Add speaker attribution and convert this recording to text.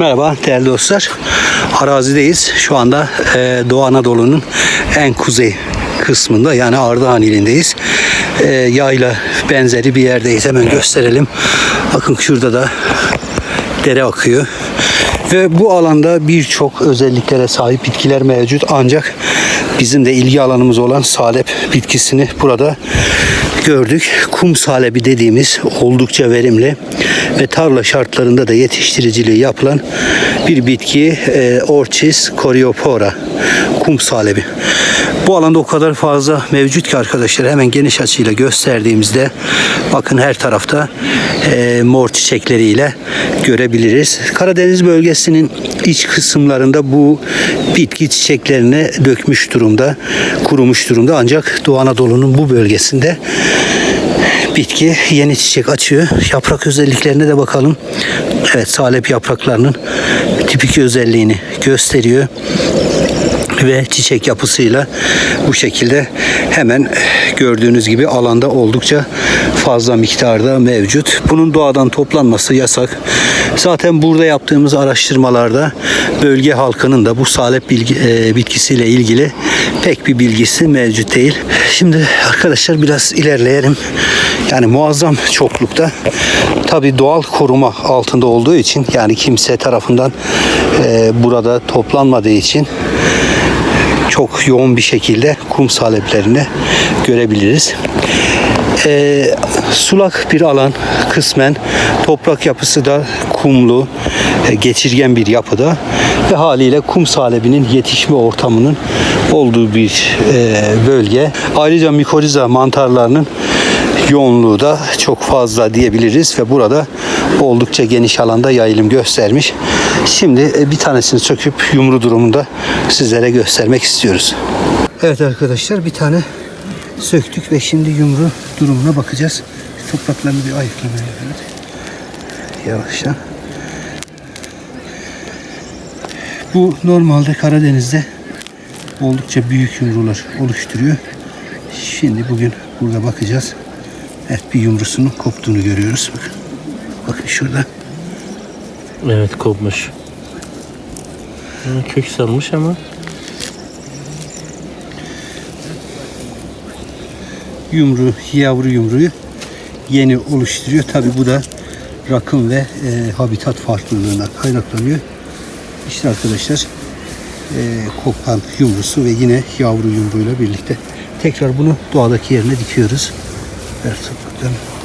Speaker 1: Merhaba değerli dostlar. Arazideyiz. Şu anda e, Doğu Anadolu'nun en kuzey kısmında yani Ardahan ilindeyiz. E, yayla benzeri bir yerdeyiz. Hemen gösterelim. Bakın şurada da dere akıyor. Ve bu alanda birçok özelliklere sahip bitkiler mevcut. Ancak bizim de ilgi alanımız olan salep bitkisini burada gördük. Kum salebi dediğimiz oldukça verimli ve tarla şartlarında da yetiştiriciliği yapılan bir bitki e, Orchis coreopora kum salebi. Bu alanda o kadar fazla mevcut ki arkadaşlar hemen geniş açıyla gösterdiğimizde bakın her tarafta e, mor çiçekleriyle görebiliriz. Karadeniz bölgesinin iç kısımlarında bu bitki çiçeklerini dökmüş durumda, kurumuş durumda ancak Doğu Anadolu'nun bu bölgesinde bitki yeni çiçek açıyor. Yaprak özelliklerine de bakalım. Evet salep yapraklarının tipik özelliğini gösteriyor ve çiçek yapısıyla bu şekilde hemen gördüğünüz gibi alanda oldukça fazla miktarda mevcut. Bunun doğadan toplanması yasak. Zaten burada yaptığımız araştırmalarda bölge halkının da bu salep bilgi, e, bitkisiyle ilgili pek bir bilgisi mevcut değil. Şimdi arkadaşlar biraz ilerleyelim. Yani muazzam çoklukta. Tabi doğal koruma altında olduğu için yani kimse tarafından e, burada toplanmadığı için çok yoğun bir şekilde kum saleplerini görebiliriz. Ee, sulak bir alan kısmen toprak yapısı da kumlu e, geçirgen bir yapıda ve haliyle kum salebinin yetişme ortamının olduğu bir e, bölge. Ayrıca mikoriza mantarlarının yoğunluğu da çok fazla diyebiliriz ve burada oldukça geniş alanda yayılım göstermiş. Şimdi e, bir tanesini söküp yumru durumunda sizlere göstermek istiyoruz. Evet arkadaşlar bir tane söktük ve şimdi yumru durumuna bakacağız. Topraklarını bir ayıklamaya yapıyoruz. Yavaşça. Bu normalde Karadeniz'de oldukça büyük yumrular oluşturuyor. Şimdi bugün burada bakacağız. Evet bir yumrusunun koptuğunu görüyoruz. Bakın, bakın şurada.
Speaker 2: Evet kopmuş. Kök salmış ama
Speaker 1: Yumru, yavru yumruyu yeni oluşturuyor. Tabi bu da rakım ve e, habitat farklılığına kaynaklanıyor. İşte arkadaşlar e, kopan yumrusu ve yine yavru yumruyla birlikte tekrar bunu doğadaki yerine dikiyoruz. Ver topraklarını.